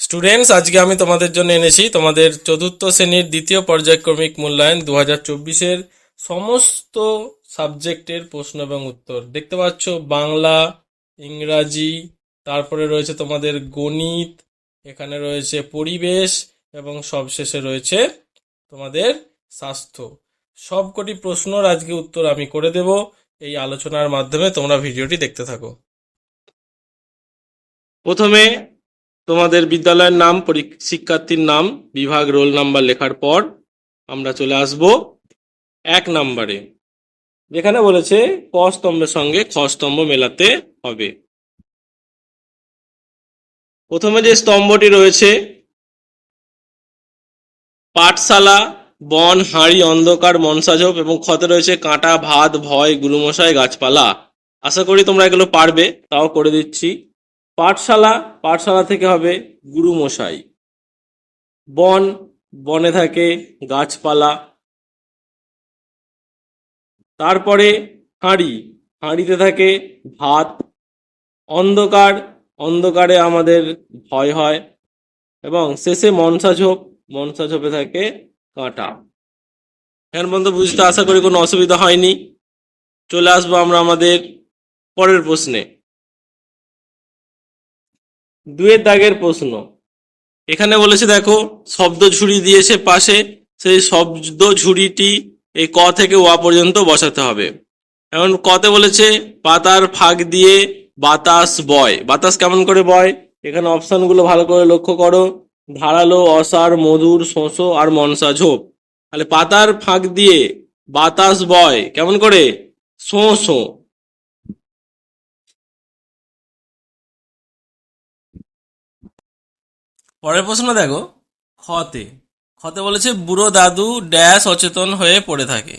Students আজকে আমি তোমাদের জন্য এনেছি তোমাদের চতুর্থ শ্রেণির দ্বিতীয় পর্যায়ক্রমিক মূল্যায়ন দু হাজার চব্বিশের সমস্ত সাবজেক্টের প্রশ্ন এবং উত্তর। দেখতে পাচ্ছ, বাংলা, ইংরাজি, তারপরে রয়েছে তোমাদের গণিত, এখানে রয়েছে পরিবেশ, এবং সবশেষে রয়েছে তোমাদের স্বাস্থ্য। সবকটি প্রশ্নর আজকে উত্তর আমি করে দেব। এই আলোচনার মাধ্যমে তোমরা ভিডিওটি দেখতে থাকো। প্রথমে তোমাদের বিদ্যালয়ের নাম শিক্ষার্থীর নাম, বিভাগ রোল নাম্বার লেখার পর আমরা চলে আসব এক নাম্বারে, যেখানে বলেছে ক স্তম্ভের সঙ্গে খ স্তম্ভ মেলাতে হবে। প্রথমে যে স্তম্ভটি রয়েছে, পাঠশালা, বন, হাঁড়ি, অন্ধকার, মনসাঝোপ এবং ক্ষতে রয়েছে কাঁটা, ভাত, ভয়, গুরুমশাই, গাছপালা। আশা করি তোমরা এগুলো পারবে, তাও করে দিচ্ছি। পাঠশালা পাঠশালা থেকে হবে গুরুমশাই। বন, বনে থাকে গাছপালা। তারপরে হাঁড়ি, হাঁড়িতে থাকে ভাত। অন্ধকার, অন্ধকারে আমাদের ভয় হয় এবং শেষে মনসা ঝোপ, মনসা ঝোপে থাকে কাঁটা। এখন পর্যন্ত বুঝতে আশা করি কোনো অসুবিধা হয়নি। চলে আসব আমরা আমাদের পরের প্রশ্নে। দুয়ের দাগের প্রশ্ন। এখানে বলেছে, দেখো, শব্দ ঝুড়ি দিয়েছে পাশে, সেই শব্দ ঝুড়িটি এই ক থেকে ওয়া পর্যন্ত বসাতে হবে। এখন কতে বলেছে, পাতার ফাঁক দিয়ে বাতাস বয়। বাতাস কেমন করে বয়? এখানে অপশনগুলো ভালো করে লক্ষ্য করো। ধারালো, অসার, মধুর শোষো আর মনসা ঝোপ। তাহলে পাতার ফাঁক দিয়ে বাতাস বয় কেমন করে? শোঁ শোঁ পরের প্রশ্ন দেখো খতে খতে বলেছে, বুড়ো দাদু ড্যাশ অচেতন হয়ে পড়ে থাকে।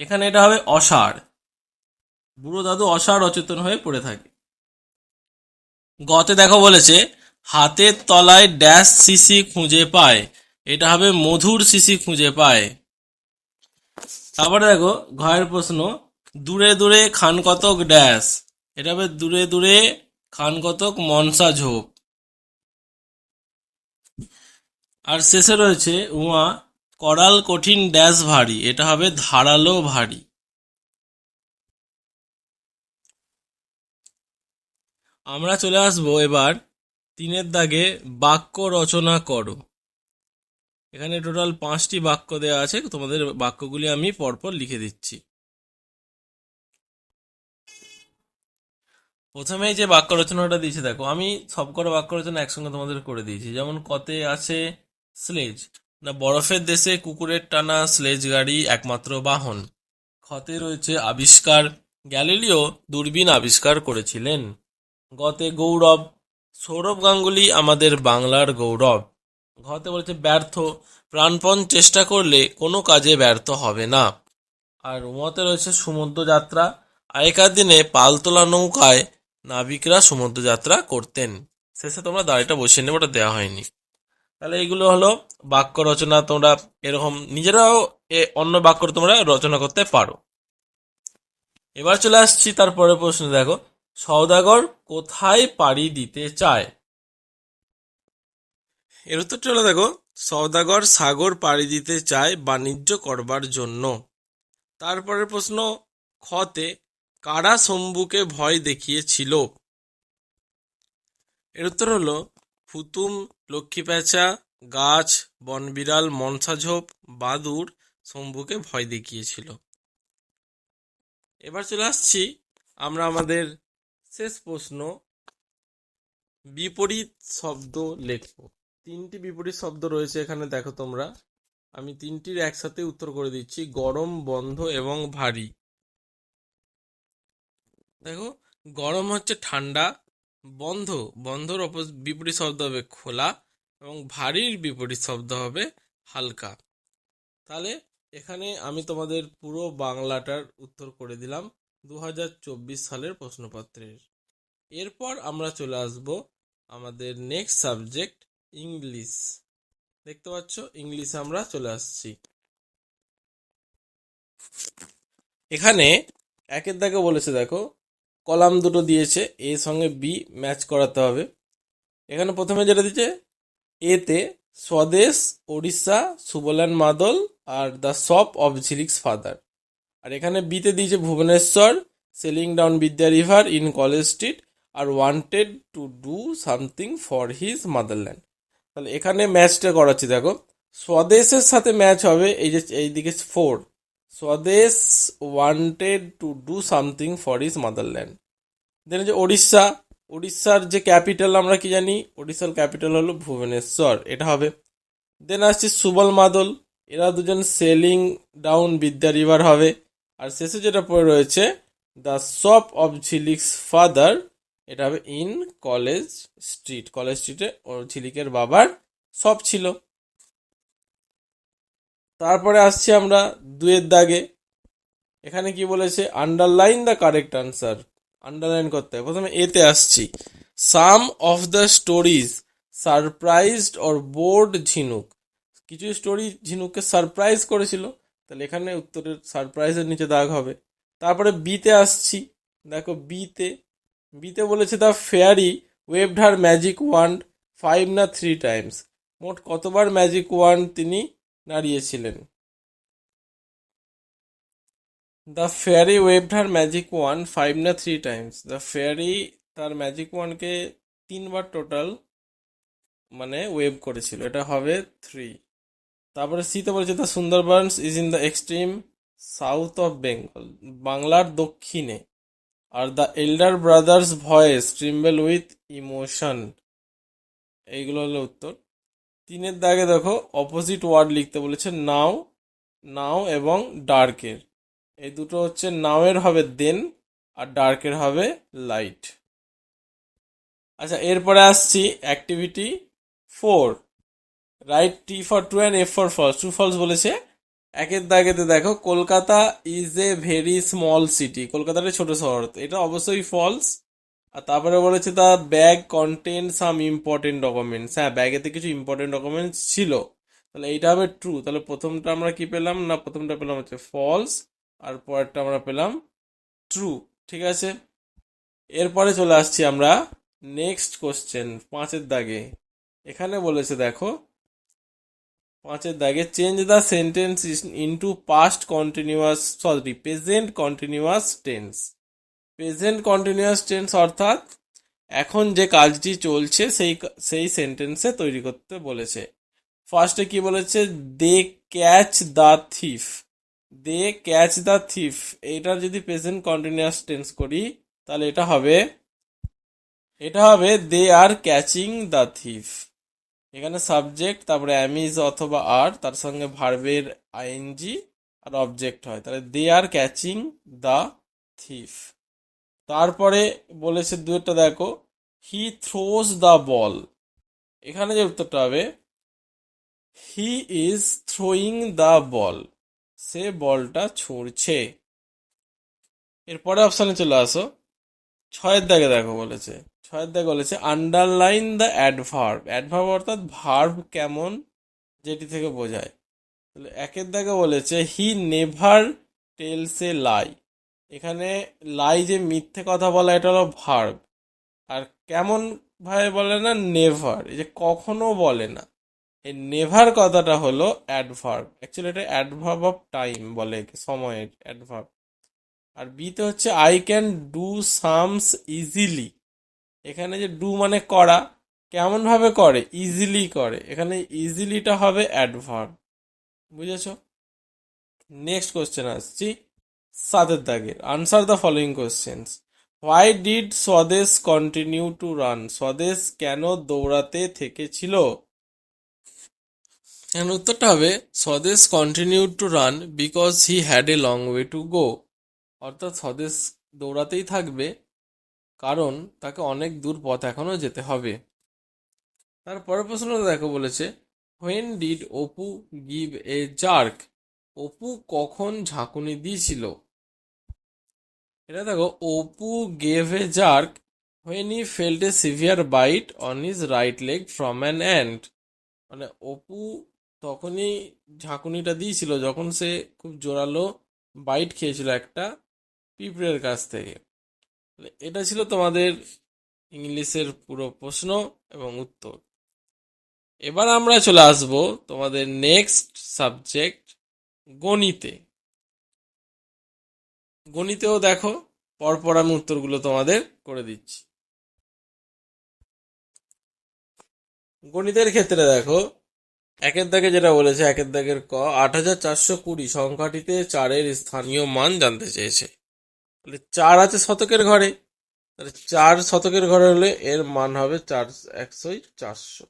এখানে এটা হবে অসাড় বুড়ো দাদু অসাড় অচেতন হয়ে পড়ে থাকে। গতে দেখো বলেছে হাতের তলায় ড্যাশ শিশি খুঁজে পায়। এটা হবে মধুর শিশি খুঁজে পায়। তারপরে দেখো ঘয়ের প্রশ্ন, দূরে দূরে খান কতক ড্যাশ। এটা হবে দূরে দূরে খান কতক মনসা ঝোপ। আর শেষে রয়েছে উমা করাল কঠিন ড্যাশ ভারী, এটা হবে ধারালো ভারী। আমরা চলে আসব এবার তিনের দাগে বাক্য রচনা করো। এখানে টোটাল পাঁচটি বাক্য দেওয়া আছে, তোমাদের বাক্যগুলি আমি পরপর লিখে দিচ্ছি। প্রথমেই যে বাক্য রচনাটা দিয়েছে, দেখো, আমি সবকটা বাক্য রচনা একসঙ্গে তোমাদের করে দিয়েছি। যেমন, কতে আছে স্লেজ। না, বরফের দেশে কুকুরের টানা স্লেজ গাড়ি একমাত্র বাহন। ক্ষতে রয়েছে আবিষ্কার। গ্যালিলিও দূরবীন আবিষ্কার করেছিলেন। গতে গৌরব। সৌরভ গাঙ্গুলি আমাদের বাংলার গৌরব। ঘতে বলেছে, ব্যর্থ। প্রাণপণ চেষ্টা করলে কোনো কাজে ব্যর্থ হবে না। আর মতে রয়েছে সমুদ্র যাত্রা আগেকার দিনে পালতোলা নৌকায় নাবিকরা সমুদ্র যাত্রা করতেন। শেষে তোমরা দাড়িটা বসিয়ে নেবে, ওটা দেওয়া হয়নি। তাহলে এইগুলো হলো বাক্য রচনা, তোমরা এরকম নিজেরাও এ অন্য বাক্য তোমরা রচনা করতে পারো। এবার চলে আসছি তারপরে প্রশ্ন, দেখো। সওদাগর কোথায় পাড়ি দিতে চায়? এর উত্তরটা হলো, দেখো, সওদাগর সাগর পাড়ি দিতে চায় বাণিজ্য করবার জন্য। তারপরের প্রশ্ন খতে কারা শম্ভুকে ভয় দেখিয়েছিল? এর উত্তর হলো, ফুতুম লক্ষ্মী প্যাঁচা, গাছ, বনবিড়াল মনসাঝোপ বাদুর শম্ভুকে ভয় দেখিয়েছিল। এবার চলে আসছি আমরা আমাদের শেষ প্রশ্ন। বিপরীত শব্দ লেখো। তিনটি বিপরীত শব্দ রয়েছে এখানে, দেখো তোমরা। আমি তিনটির একসাথে উত্তর করে দিচ্ছি। গরম, বন্ধ এবং ভারী। দেখো, গরম হচ্ছে ঠান্ডা বন্ধ, বন্ধর অপো বিপরীত শব্দ হবে খোলা এবং ভারীর বিপরীত শব্দ হবে হালকা। তাহলে এখানে আমি তোমাদের পুরো বাংলাটার উত্তর করে দিলাম দু হাজার চব্বিশ সালের প্রশ্নপত্রের। এরপর আমরা চলে আসব আমাদের নেক্সট সাবজেক্ট ইংলিশ দেখতে পাচ্ছ ইংলিশে আমরা চলে আসছি। এখানে একের দাগে বলেছে, দেখো কলাম দুটো দিয়েছে এর সঙ্গে বি ম্যাচ করাতে হবে। এখানে প্রথমে যেটা দিচ্ছে এতে স্বদেশ, ওড়িশা, সুবলান মাদল আর the shop of Jhilik's father. আর এখানে বিতে দিয়েছে Bhubaneswar, sailing down Vidya river in College Street R wanted to do something for his motherland. তাহলে এখানে ম্যাচটা করাচ্ছি, দেখো। স্বদেশের সাথে ম্যাচ হবে, এই যে, এইদিকে four. Swadesh wanted to do something for his motherland then যে ওড়িশা উড়িষ্যার যে ক্যাপিটাল আমরা কি জানি? উড়িষ্যার ক্যাপিটাল হলো ভুবনেশ্বর, এটা হবে। দেন আসছে সুবল মাদল এরা দুজন সেলিং ডাউন বিদ্যা রিভার হবে। আর শেষে যেটা পড়ে রয়েছে the shop of Jhilik's father এটা হবে ইন কলেজ স্ট্রিট কলেজ স্ট্রিটে ঝিলিকের বাবার শপ ছিল। তারপরে আসছি আমরা দুয়ের দাগে। এখানে কি বলেছে? Underline the correct answer underline করতে হবে। প্রথমে এতে আসছি। Some of the stories surprised or bored Jhinuk. কিছু স্টোরি ঝিনুককে সারপ্রাইজ করেছিল। তাহলে এখানে উত্তরের সারপ্রাইজের নিচে দাগ হবে। তারপরে বিতে আসছি। দেখো বিতে বিতে বলেছে the fairy waved her magic wand five না থ্রি টাইমস মোট কতবার ম্যাজিক ওয়ান্ড তিনি নাড়িয়েছিলেন। The fairy waved her magic wand five না থ্রি টাইমস দ্য ফেয়ারি তার ম্যাজিক ওয়ানকে তিনবার টোটাল মানে ওয়েভ করেছিল। এটা হবে থ্রি তারপরে সিতে বলেছে the Sundarbans is in the extreme south of Bengal বাংলার দক্ষিণে। আর the elder brother's voice trembled with emotion এইগুলো হলো উত্তর। তিনের দাগে দেখো অপোজিট ওয়ার্ড লিখতে বলেছে নাও নাও এবং ডার্কের এই দুটো হচ্ছে নাওয়ের হবে দেন আর ডার্কের হবে লাইট আচ্ছা এরপরে আসছি activity four write T for true and F for false true false বলেছে। একের দাগেতে দেখো, Kolkata is a very small city কলকাতাটা ছোট শহর। এটা অবশ্যই ফলস আর তারপরে বলেছে the bag content some important documents হ্যাঁ ব্যাগেতে কিছু ইম্পর্টেন্ট ডকুমেন্টস ছিল। তাহলে এইটা হবে ট্রু তাহলে প্রথমটা আমরা কি পেলাম? না, প্রথমটা পেলাম হচ্ছে ফলস আর পরেরটা আমরা পেলাম ট্রু ঠিক আছে? এরপরে চলে আসছি আমরা নেক্সট কোশ্চেন পাঁচের দাগে। এখানে বলেছে, দেখো, পাঁচের দাগে change the sentence into past continuous sorry present continuous tense present continuous tense অর্থাৎ এখন যে কাজটি চলছে সেই সেই সেন্টেন্সে তৈরি করতে বলেছে। ফার্স্টে কি বলেছে? They catch the thief they catch the thief এটার যদি প্রেজেন্ট কন্টিনিউয়াস টেন্স করি, তাহলে এটা হবে এটা হবে they are catching the thief এখানে সাবজেক্ট তারপরে অ্যামিজ অথবা আর তার সঙ্গে ভার্বের আইএনজি আর অবজেক্ট হয়। তাহলে they are catching the thief তারপরে বলেছে দুয়েরটা দেখো। হি থ্রোজ দ্য বল এখানে যে উত্তরটা হবে he is throwing the ball সে বলটা ছুঁড়ছে। এরপরে অপশানে চলে আসো। ছয়ের দাগে দেখো বলেছে। ছয়ের দাগে বলেছে আন্ডারলাইন দ্য অ্যাডভার্ব অ্যাডভার্ব অর্থাৎ ভার্ব কেমন যেটি থেকে বোঝায়। তাহলে একের দাগে বলেছে হি নেভার টেলস এ লাই এখানে লাই যে মিথ্যে কথা বলা, এটা হলো ভার্ব আর কেমন ভাবে বলে না নেভার এই যে কখনো বলে না। এই নেভার কথাটা হলো অ্যাডভার্ব অ্যাকচুয়ালি এটা অ্যাডভার্ব অফ টাইম বলে, সময়ের অ্যাডভার্ব আর বিতে হচ্ছে I can do sums easily এখানে যে ডু মানে করা, কেমন ভাবে করে? ইজিলি করে। এখানে ইজিলিটা হবে অ্যাডভার্ব বুঝেছ? নেক্সট কোশ্চেন আসছি। সাতের দাগের। Answer the following questions why did Swadesh continue to run Swadesh কেন দৌড়াতে থেকেছিল? এখানে উত্তরটা হবে Swadesh continue to run because he had a long way to go অর্থাৎ স্বদেশ দৌড়াতেই থাকবে, কারণ তাকে অনেক দূর পথ এখনও যেতে হবে। তারপরের প্রশ্নটা দেখো বলেছে when did Apu give a jerk Apu কখন ঝাঁকুনি দিয়েছিল? এটা দেখো, Apu gave a jerk when he felt a severe bite on his right leg from an ant মানে অপু তখনই ঝাঁকুনিটা দিয়েছিল যখন সে খুব জোরালো বাইট খেয়েছিল একটা পিঁপড়ের কাছ থেকে। এটা ছিল তোমাদের ইংলিশের পুরো প্রশ্ন এবং উত্তর। এবার আমরা চলে আসব তোমাদের নেক্সট সাবজেক্ট গণিতে। গণিতেও দেখো, পরপর আমি উত্তরগুলো তোমাদের করে দিচ্ছি। গণিতের ক্ষেত্রে দেখো, একের দাগে যেটা বলেছে, একের দাগের ক, আট হাজার চারশো কুড়ি সংখ্যাটিতে চারের স্থানীয় মান জানতে চেয়েছে। তাহলে চার আছে শতকের ঘরে, তাহলে চার শতকের ঘরে হলে এর মান হবে চার, একশোই চারশো।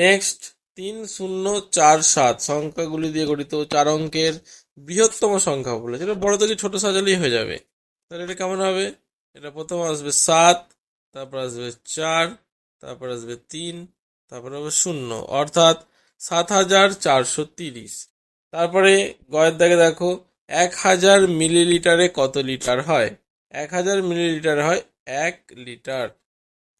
নেক্সট তিন শূন্য চার সাত, সংখ্যাগুলি দিয়ে গঠিত চার অঙ্কের বৃহত্তম সংখ্যা বলেছে এটা বড় থেকে ছোট সাজালেই হয়ে যাবে। তাহলে এটা কেমন হবে? এটা প্রথম আসবে সাত, তারপর আসবে চার, তারপর আসবে তিন, তারপর হবে শূন্য। অর্থাৎ সাত হাজার চারশো তিরিশ। তারপরে গয়ের দাগে দেখো, এক হাজার মিলিলিটারে কত লিটার হয়? এক হাজার মিলিলিটার হয় এক লিটার।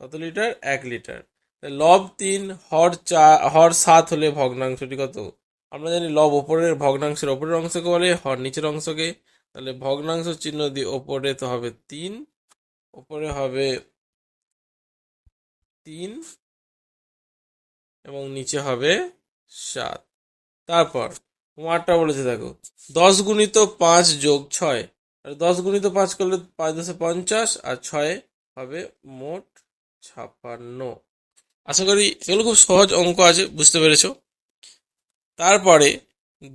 কত লিটার? এক লিটার। লব তিন, হর চা, হর সাত হলে ভগ্নাংশটি কত? আমরা জানি লব ওপরের ভগ্নাংশের ওপরের অংশকে বলে, হর নিচের অংশকে। তাহলে ভগ্নাংশ চিহ্ন দিয়ে ওপরে তো হবে তিন, ওপরে হবে তিন, এবং নিচে হবে সাত। তারপর কুমারটা বলেছে, দেখো, দশ গুণিত পাঁচ যোগ ছয়। আর দশ গুণিত পাঁচ করলে পাঁচ দশে পঞ্চাশ, আর ছয় হবে মোট ছাপান্ন আশা করি এগুলো খুব সহজ অঙ্ক আছে, বুঝতে পেরেছ? তারপরে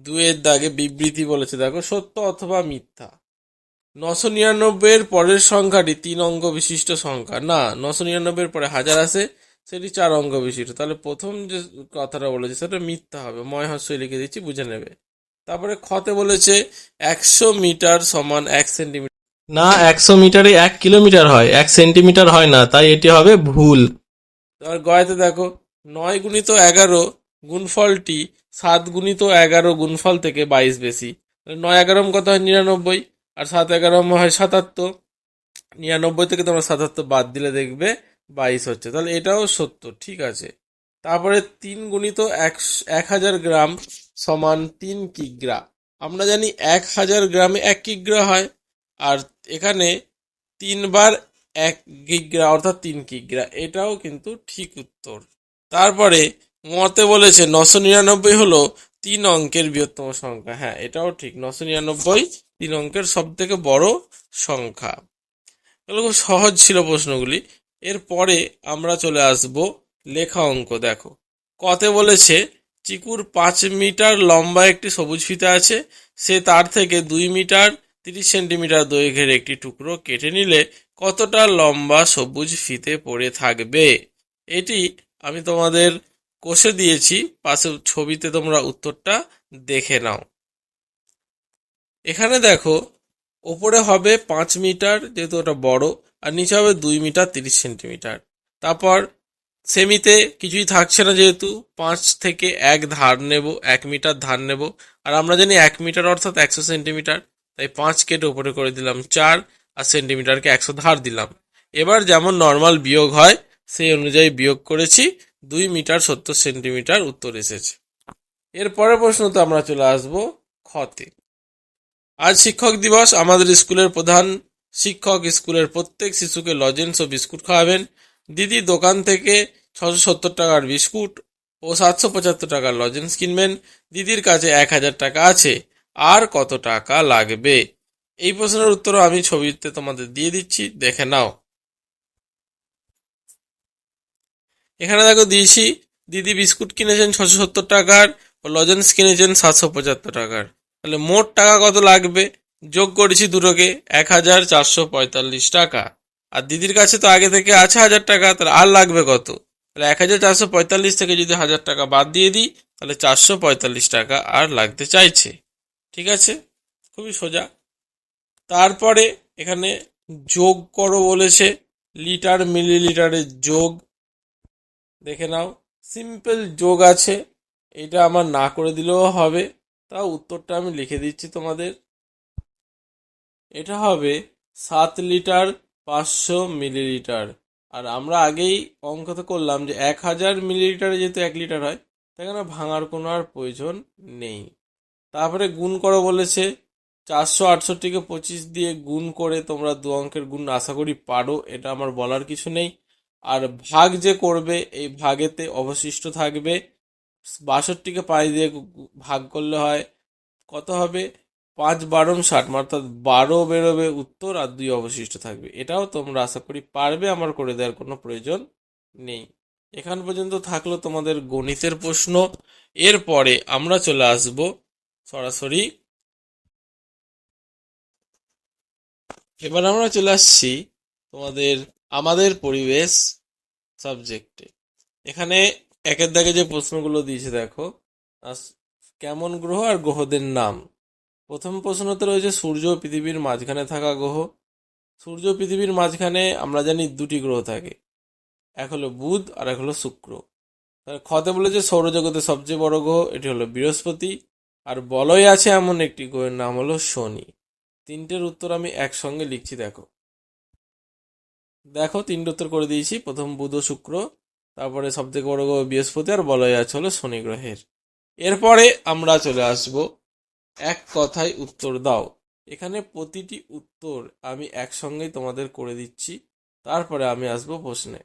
দুয়ের দাগে বিবৃতি বলেছে, দেখো, সত্য অথবা মিথ্যা। নশো নিরানব্বইয়ের পরের সংখ্যাটি তিন অঙ্ক বিশিষ্ট সংখ্যা। না, নশো নিরানব্বইয়ের পরে হাজার আছে, সেটি চার অঙ্ক বিশিষ্ট। তাহলে প্রথম যে কথাটা বলেছে, সেটা মিথ্যা হবে। ময় হস্যই লিখে দিচ্ছি, বুঝে নেবে। তারপরে খতে বলেছে, একশো মিটার সমান এক সেন্টিমিটার। না, একশো মিটারে এক কিলোমিটার হয়, এক সেন্টিমিটার হয় না, তাই এটি হবে ভুল। তারপর গয়াতে দেখো, নয় গুণিত এগারো গুণফলটি সাত গুণিত এগারো গুণফল থেকে বাইশ বেশি। নয় এগারোম কত হয়? নিরানব্বই। আর সাত এগারোম হয় সাতাত্তর। নিরানব্বই থেকে তোমরা সাতাত্তর বাদ দিলে দেখবে বাইশ হচ্ছে। তাহলে এটাও সত্য ঠিক আছে। তারপরে তিন গুণিত এক এক হাজার গ্রাম সমান তিন কিগ্রা। আমরা জানি এক হাজার গ্রামে এক কিগ্রা হয়। আর এখানে তিনবার এক কিগ্রা, অর্থাৎ তিন কিগ্রা। এটাও কিন্তু ঠিক উত্তর। তারপরে মতে বলেছে, নশো নিরানব্বই হলো তিন অঙ্কের বৃহত্তম সংখ্যা। হ্যাঁ এটাও ঠিক, নশো নিরানব্বই তিন অঙ্কের সব থেকে বড় সংখ্যা। এগুলো খুব সহজ ছিল প্রশ্নগুলি। এরপরে আমরা চলে আসব লেখা অঙ্ক, দেখো। কতে বলেছে, চিকুর পাঁচ মিটার লম্বা একটি সবুজ ফিতা আছে। সে তার থেকে দুই মিটার তিরিশ সেন্টিমিটার দৈর্ঘ্যের একটি টুকরো কেটে নিলে কতটা লম্বা সবুজ ফিতে পড়ে থাকবে? এটি আমি তোমাদের কষে দিয়েছি। পাশে ছবিতে তোমরা উত্তরটা দেখে নাও। এখানে দেখো, ওপরে হবে পাঁচ মিটার, যেহেতু ওটা বড়, আর নিচে হবে দুই মিটার তিরিশ সেন্টিমিটার। তারপর সেমিতে কিছুই থাকছে না যেহেতু, পাঁচ থেকে এক ধার নেব, এক মিটার ধার নেব। আর আমরা জানি এক মিটার অর্থাৎ একশো সেন্টিমিটার, তাই পাঁচ কেটে উপরে করে দিলাম চার, আর সেন্টিমিটারকে একশো ধার দিলাম। এবার যেমন নর্মাল বিয়োগ হয়, সেই অনুযায়ী বিয়োগ করেছি। দুই মিটার সত্তর সেন্টিমিটার উত্তর এসেছে। এর পরের প্রশ্ন তো আমরা চলে আসব খতে আজ শিক্ষক দিবস, আমাদের স্কুলের প্রধান শিক্ষক স্কুলের প্রত্যেক শিশুকে লজেন্স ও বিস্কুট খাওয়াবেন। দিদি দোকান থেকে ছশো সত্তর টাকার বিস্কুট ও সাতশো পঁচাত্তর টাকার লজেন্স কিনবেন। দিদির কাছে এক হাজার টাকা আছে। আর কত টাকা লাগবে? এই প্রশ্নের উত্তর আমি ছবিতে তোমাদের দিয়ে দিচ্ছি। দেখে নাও। এখানে দেখো দিয়েছি, দিদি বিস্কুট কিনেছেন ছশো সত্তর টাকার ও লজেন্স কিনেছেন সাতশো পঁচাত্তর টাকার। তাহলে মোট টাকা কত লাগবে? যোগ করেছি দুটোকে, এক হাজার চারশো পঁয়তাল্লিশ টাকা। আর দিদির কাছে তো আগে থেকে আছে হাজার টাকা, তাহলে আর লাগবে কত? তাহলে এক হাজার চারশো পঁয়তাল্লিশ থেকে যদি হাজার টাকা বাদ দিয়ে দিই, তাহলে চারশো পঁয়তাল্লিশ টাকা আর লাগতে চাইছে। ঠিক আছে? খুবই সোজা। তারপরে এখানে যোগ করো বলেছে, লিটার মিলিলিটারের যোগ। দেখে নাও সিম্পল যোগ আছে। এটা আমার না করে দিলেও হবে। তা উত্তরটা আমি লিখে দিচ্ছি তোমাদের। এটা হবে সাত লিটার পাঁচশো মিলিলিটার। আর আমরা আগেই অঙ্কতে করলাম যে এক হাজার মিলিলিটারে যেহেতু এক লিটার হয় সেখানে ভাঙার কোনো আর প্রয়োজন নেই। তারপরে গুণ করো বলেছে, চারশো আটষট্টিকে পঁচিশ দিয়ে গুণ করে তোমরা দু অঙ্কের গুণ আশা করি পারো। এটা আমার বলার কিছু নেই। আর ভাগ যে করবে, এই ভাগেতে অবশিষ্ট থাকবে। বাষট্টিকে পাঁচ দিয়ে ভাগ করলে হয় কত হবে? পাঁচ বারো ষাট, অর্থাৎ বারো বেরোবে উত্তর আর দুই অবশিষ্ট থাকবে। এটাও তোমরা আশা করি পারবে, আমার করে দেওয়ার কোনো প্রয়োজন নেই। এখান পর্যন্ত থাকল তোমাদের গণিতের প্রশ্ন। এরপরে আমরা চলে আসব সরাসরি। এবার আমরা চলে আসছি তোমাদের আমাদের পরিবেশ সাবজেক্টে এখানে একের দাগে যে প্রশ্নগুলো দিয়েছে, দেখো। কেমন গ্রহ আর গ্রহদের নাম? প্রথম প্রশ্নতে রয়েছে, সূর্য পৃথিবীর মাঝখানে থাকা গ্রহ। সূর্য পৃথিবীর মাঝখানে আমরা জানি দুটি গ্রহ থাকে। এক হলো বুধ আর এক হলো শুক্র। খতে বলেছে, সৌরজগতের সবচেয়ে বড় গ্রহ, এটি হলো বৃহস্পতি। আর বলয় আছে এমন একটি গ্রহের নাম হলো শনি। তিনটের উত্তর আমি একসঙ্গে লিখছি, দেখো। দেখো, তিনটে উত্তর করে দিয়েছি। প্রথম বুধ শুক্র, তারপরে সব থেকে বড় গ্রহ বৃহস্পতি আর বলয় আছে হলো শনি গ্রহের। এরপরে আমরা চলে আসব। এক কথায় উত্তর দাও। এখানে প্রতিটি উত্তর আমি একসঙ্গেই তোমাদের করে দিচ্ছি। তারপরে আমি আসব প্রশ্নে।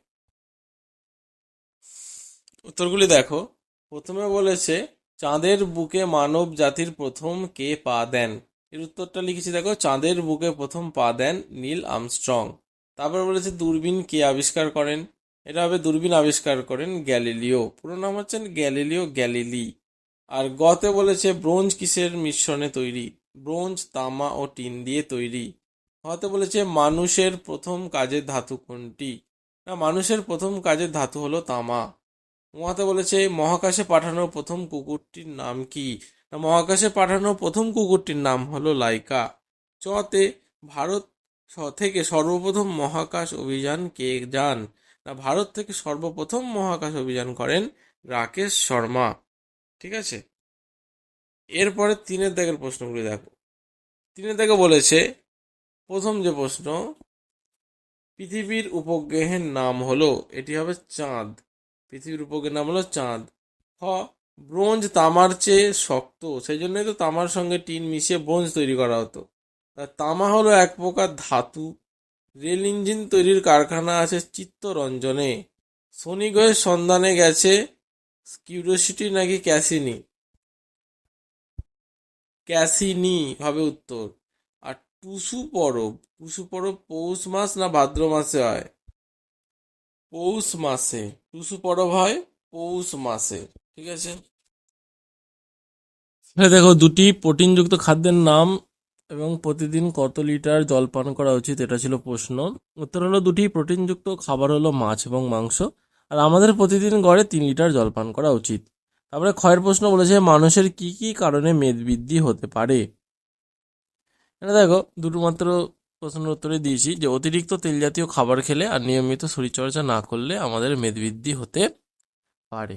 উত্তরগুলি দেখো। প্রথমে বলেছে, চাঁদের বুকে মানব জাতির প্রথম কে পা দেন? এর উত্তরটা লিখেছি দেখো, চাঁদের বুকে প্রথম পা দেন নীল আমস্ট্রং। তারপর বলেছে, দূরবীন কে আবিষ্কার করেন? এটা হবে দূরবীন আবিষ্কার করেন গ্যালিলিও। পুরো নাম হচ্ছেন গ্যালিলিও গ্যালিলি। আর গতে বলেছে, ব্রোঞ্জ কিসের মিশ্রণে তৈরি? ব্রোঞ্জ, তামা ও টিন দিয়ে তৈরি। হতে বলেছে, মানুষের প্রথম কাজের ধাতু কোনটি? না, মানুষের প্রথম কাজের ধাতু হলো তামা। উহাতে বলেছে, মহাকাশে পাঠানো প্রথম কুকুরটির নাম কি? না, মহাকাশে পাঠানো প্রথম কুকুরটির নাম হলো লাইকা। চতে ভারত থেকে সর্বপ্রথম মহাকাশ অভিযান কে যান? না, ভারত থেকে সর্বপ্রথম মহাকাশ অভিযান করেন রাকেশ শর্মা। ঠিক আছে? এরপরে তিনের দাগের প্রশ্নগুলি দেখো। তিনের দাগে বলেছে, প্রথম যে প্রশ্ন, পৃথিবীর উপগ্রহের নাম হলো, এটি হবে চাঁদ। পৃথিবীর উপগ্রহের নাম হলো চাঁদ। হ ব্রোঞ্জ তামার চেয়ে শক্ত। সেই জন্যই তো তামার সঙ্গে টিন মিশিয়ে ব্রোঞ্জ তৈরি করা হতো। তামা হলো এক প্রকার ধাতু। রেল ইঞ্জিন তৈরির কারখানা আছে চিত্তরঞ্জনে। শনি গ্রহের সন্ধানে গেছে কিউরিওসিটি নাকি ক্যাসিনি? ক্যাসিনি হবে উত্তর। আর টুসু পরব টুসু পরব পৌষ মাস না ভাদ্র মাসে হয়? পৌষ মাসে। টুসু পরব হয় পৌষ মাসে, ঠিক আছে? দেখো দুটি প্রোটিনযুক্ত খাদ্যের নাম এবং প্রতিদিন কত লিটার জল পান করা উচিত, এটা ছিল প্রশ্ন। উত্তর হলো দুটি প্রোটিনযুক্ত খাবার হলো মাছ এবং মাংস। আর আমাদের প্রতিদিন গড়ে তিন লিটার জল পান করা উচিত। তারপরে ক্ষয়ের প্রশ্ন বলেছে, মানুষের কি কি কারণে মেদ বৃদ্ধি হতে পারে? এটা দেখো দুটো মাত্র প্রশ্নের উত্তরে দিয়েছি যে, অতিরিক্ত তেল জাতীয় খাবার খেলে আর নিয়মিত শরীরচর্চা না করলে আমাদের মেদবৃদ্ধি হতে পারে।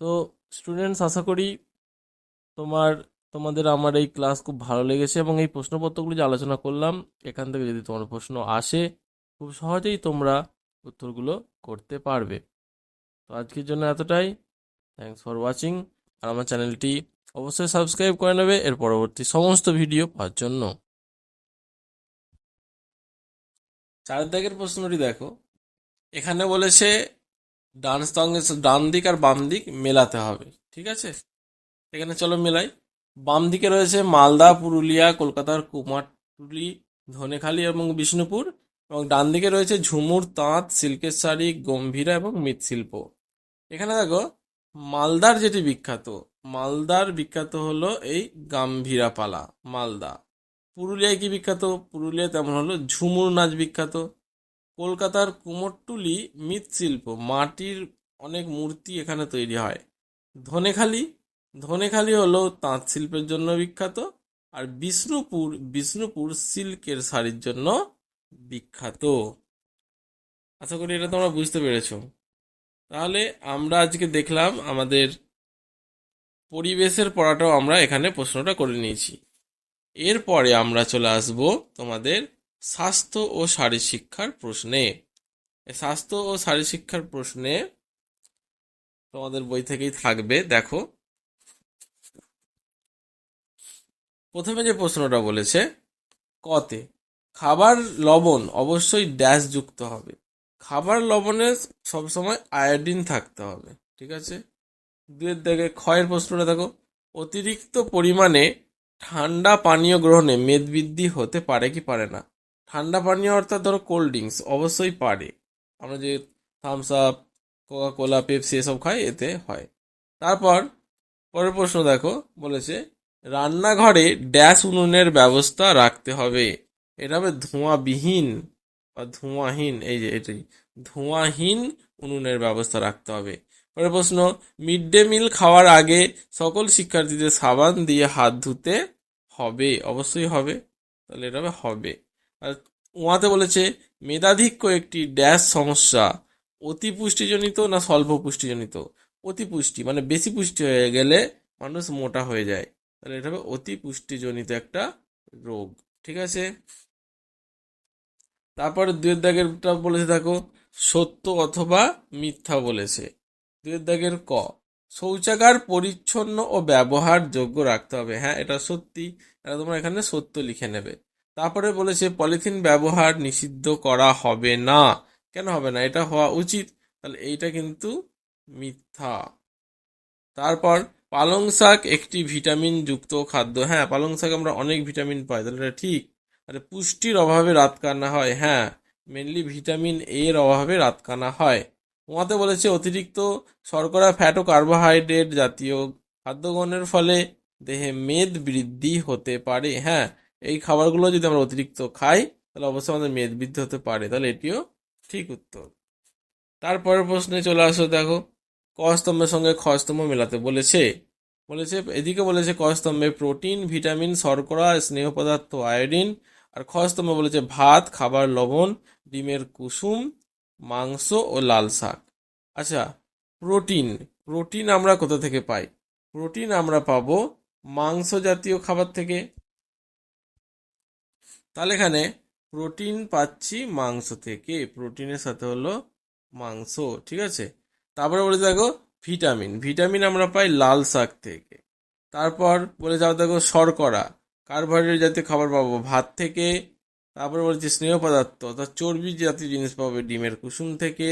তো স্টুডেন্টস আশা করি তোমার তোমাদের আমার এই ক্লাস খুব ভালো লেগেছে এবং এই প্রশ্নপত্রগুলি যে আলোচনা করলাম, এখান থেকে যদি তোমার প্রশ্ন আসে, খুব সহজেই তোমরা উত্তরগুলো করতে পারবে। তো আজকের জন্য এতটাই। থ্যাংকস ফর ওয়াচিং আর আমার চ্যানেলটি অবশ্যই সাবস্ক্রাইব করে নেবে এর পরবর্তী সমস্ত ভিডিও পাওয়ার জন্য। চার দাগের প্রশ্নটি দেখো। এখানে বলেছে, ডান সঙ্গে ডান দিক আর বাম দিক মেলাতে হবে। ঠিক আছে? এখানে চলো মেলাই। বাম দিকে রয়েছে মালদা, পুরুলিয়া, কলকাতার কুমারটুলি, ধনেখালি এবং বিষ্ণুপুর এবং ডান দিকে রয়েছে ঝুমুর, তাঁত, সিল্কের শাড়ি, গম্ভীরা এবং মৃৎশিল্প। এখানে দেখো, মালদার যেটি বিখ্যাত, মালদার বিখ্যাত হলো এই গাম্ভীরা পালা মালদা। পুরুলিয়ায় কি বিখ্যাত? পুরুলিয়া তেমন হলো ঝুমুর নাচ বিখ্যাত। কলকাতার কুমোরটুলি মৃৎশিল্প, মাটির অনেক মূর্তি এখানে তৈরি হয়। ধনেখালি ধনেখালি হলো তাঁত শিল্পের জন্য বিখ্যাত, আর বিষ্ণুপুর বিষ্ণুপুর সিল্কের শাড়ির জন্য বিখ্যাত। আশা করি এটা তোমরা বুঝতে পেরেছ। তাহলে আমরা আজকে দেখলাম আমাদের পরিবেশের পড়াটাও আমরা এখানে প্রশ্নটা করে নিয়েছি। এরপরে আমরা চলে আসব তোমাদের স্বাস্থ্য ও শারীর শিক্ষার প্রশ্নে। স্বাস্থ্য ও শারীর শিক্ষার প্রশ্নে তোমাদের বই থেকেই থাকবে, দেখো। প্রথমে যে প্রশ্নটা বলেছে, কতে, খাবার লবণ অবশ্যই ড্যাশ যুক্ত হবে। খাবার লবণে সবসময় আয়োডিন থাকতে হবে, ঠিক আছে? দুয়ের দেখে ক্ষয়ের প্রশ্নটা দেখো, অতিরিক্ত পরিমাণে ঠান্ডা পানীয় গ্রহণে মেদবৃদ্ধি হতে পারে কি পারে না? ঠান্ডা পানীয় অর্থাৎ ধরো কোল্ড ড্রিঙ্কস অবশ্যই পারে। আমরা যে Thums Up Coca Cola Pepsi এসব খাই, এতে হয়। তারপর, পরের প্রশ্ন দেখো, বলেছে রান্নাঘরে ড্যাশ উনুনের ব্যবস্থা রাখতে হবে। এটা হবে ধোঁয়াবিহীন বা ধোঁয়াহীন, এই যে এটাই, ধোঁয়াহীন উনুনের ব্যবস্থা রাখতে হবে। পরের প্রশ্ন মিড ডে মিল খাওয়ার আগে সকল শিক্ষার্থীদের সাবান দিয়ে হাত ধুতে হবে, অবশ্যই হবে, তাহলে এটা হবে আর উহাতে বলেছে মেধাধিক্য একটি ড্যাশ সমস্যা, অতি পুষ্টিজনিত না স্বল্প পুষ্টিজনিত? অতি পুষ্টি মানে বেশি পুষ্টি হয়ে গেলে মানুষ মোটা হয়ে যায়। তাহলে এটা হবে অতি পুষ্টিজনিত একটা রোগ, ঠিক আছে? তারপরে দুয়ের দাগেরটা বলেছে, দেখো, সত্য অথবা মিথ্যা বলেছে। দুয়ের দাগের ক, শৌচাগার পরিচ্ছন্ন ও ব্যবহার যোগ্য রাখতে হবে। হ্যাঁ এটা সত্যি এটা তোমরা এখানে সত্য লিখে নেবে। তারপরে বলেছে, পলিথিন ব্যবহার নিষিদ্ধ করা হবে না। কেন হবে না? এটা হওয়া উচিত। তাহলে এইটা কিন্তু মিথ্যা। তারপর পালং শাক একটি ভিটামিন যুক্ত খাদ্য। হ্যাঁ পালং শাক আমরা অনেক ভিটামিন পাই, তাহলে এটা ঠিক। আরে পুষ্টির অভাবে রাত কানা হয়। হ্যাঁ মেনলি ভিটামিন এর অভাবে রাত কানা হয়। উমাতে বলেছে, অতিরিক্ত শর্করা ফ্যাট ও কার্বোহাইড্রেট জাতীয় খাদ্য গ্রহণের ফলে দেহে মেদ বৃদ্ধি হতে পারে হ্যাঁ। এই খাবারগুলো যদি আমরা অতিরিক্ত খাই, তাহলে অবশ্যই আমাদের মেদ বৃদ্ধি হতে পারে। তাহলে এটিও ঠিক উত্তর। তারপরের প্রশ্নে চলে আসো, দেখো। ক স্তম্ভের সঙ্গে খ স্তম্ভ মেলাতে বলেছে। বলেছে, এদিকে বলেছে ক স্তম্ভে প্রোটিন, ভিটামিন, শর্করা, স্নেহ পদার্থ, আয়োডিন, আর খ স্তম্ভে বলেছে ভাত, খাবার, লবণ, ডিমের কুসুম, মাংস ও লাল শাক। আচ্ছা প্রোটিন প্রোটিন আমরা কোথা থেকে পাই? প্রোটিন আমরা পাবো মাংস জাতীয় খাবার থেকে। তাহলে এখানে প্রোটিন পাচ্ছি মাংস থেকে। প্রোটিনের সাথে হলো মাংস, ঠিক আছে? তারপরে বলে দেখো ভিটামিন। ভিটামিন আমরা পাই লাল শাক থেকে। তারপর বলে যাও দেখো শর্করা। কার্বোহাইড্রেট জাতীয় খাবার পাবো ভাত থেকে। তারপরে বলেছে স্নেহ পদার্থ, অর্থাৎ চর্বি জাতীয় জিনিস পাবে ডিমের কুসুম থেকে।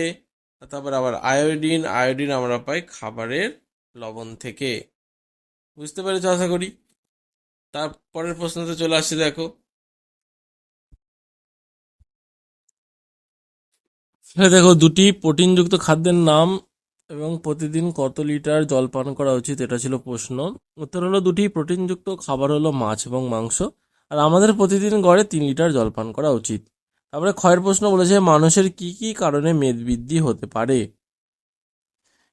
তারপর আবার আয়োডিন আয়োডিন আমরা পাই খাবারের লবণ থেকে। বুঝতে পেরেছ আশা করি? তারপরের প্রশ্নতে চলে আসছে দেখো। দেখো দুটি প্রোটিনযুক্ত খাদ্যের নাম এবং প্রতিদিন কত লিটার জল পান করা উচিত, এটা ছিল প্রশ্ন। উত্তর হলো দুটি, প্রোটিনযুক্ত খাবার হলো মাছ এবং মাংস। আর আমাদের প্রতিদিন গড়ে তিন লিটার জল পান করা উচিত। তারপরে ক্ষয়ের প্রশ্ন বলেছে, মানুষের কি কি কারণে মেদ বৃদ্ধি হতে পারে?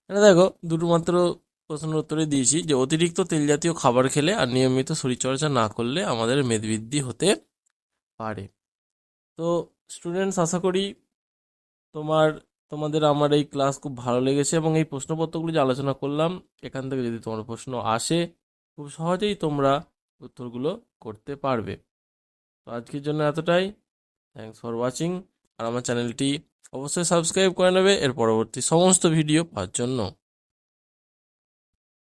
এটা দেখো, দুটো মাত্র প্রশ্নের উত্তরে দিয়েছি যে, অতিরিক্ত তেল জাতীয় খাবার খেলে আর নিয়মিত শরীরচর্চা না করলে আমাদের মেদ বৃদ্ধি হতে পারে। তো স্টুডেন্টস আশা করি তোমার তোমাদের আমার এই ক্লাস খুব ভালো লেগেছে এবং এই প্রশ্নপত্রগুলি যে আলোচনা করলাম, এখান থেকে যদি তোমার প্রশ্ন আসে, খুব সহজেই তোমরা উত্তরগুলো করতে পারবে। তো আজকের জন্য এতটাই। থ্যাংকস ফর ওয়াচিং আর আমার চ্যানেলটি অবশ্যই সাবস্ক্রাইব করে নেবে। এর পরবর্তী সমস্ত ভিডিও পাওয়ার জন্য।